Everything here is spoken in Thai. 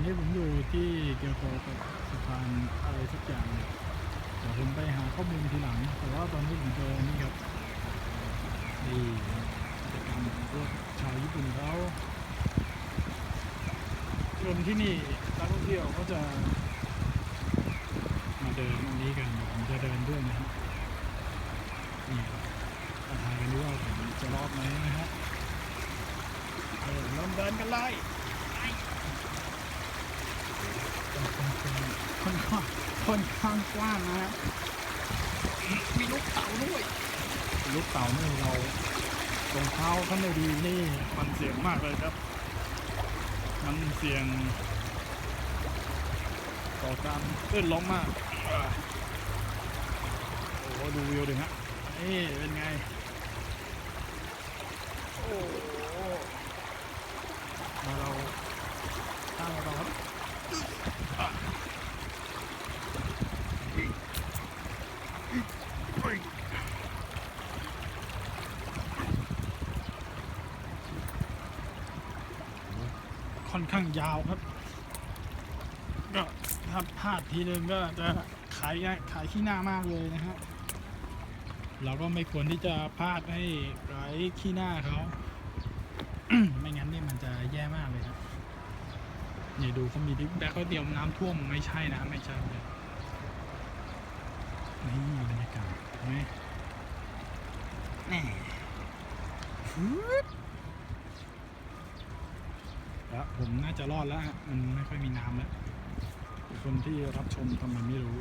อนนี้ผมอยู่ที่เกียวโตกับสะพานอะไรสักอย่างเนี่ยเดี๋ยวผมไปหาข้อมูลทีหลัง แต่ว่าตอนนี้ผมเจอนี่ครับนี่กิจกรรมของพวกชาวญี่ปุ่นเขาคนที่นี่นักท่องเที่ยวเขาจะ มาเดินตรงนี้กันผมจะเดินด้วยนะฮะนี่มาทายกันดูว่าผมจะรอดไหมนะฮะเริ่มเดินกันเลยค่อนข้าง ค่อนข้างกว้างนะฮะมีลูกเต่าด้วยลูกเต่านี่เรารองเท้าท่านไม่ดีนี่มันเสี่ยงมากเลยครับ มันเสี่ยง ต่อการเลื่อนล้มมากอ่าโอ้โหดูวิวดิฮะนี่เป็นไงโอ้โหมาเราตั้งเราครับอะเฮ้ย ค่อนข้างยาวครับ ก็ถ้าพลาดทีนึงก็จะขายขายขี้หน้ามากเลยนะฮะเราก็ไม่ควรที่จะพลาดให้ไร้ขี้หน้าเขาไม่งั้นนี่มันจะแย่มากเลยครับนี่ดูเขามีดิฟแบ็คเขาเตรียมน้ำท่วมไม่ใช่นะไม่ใช่เลยนี่บรรยากาศเห็นไหมแน่ แล้วผมน่าจะรอดแล้วมันไม่ค่อยมีน้ำแล้วคนที่รับชมทำไมไม่รู้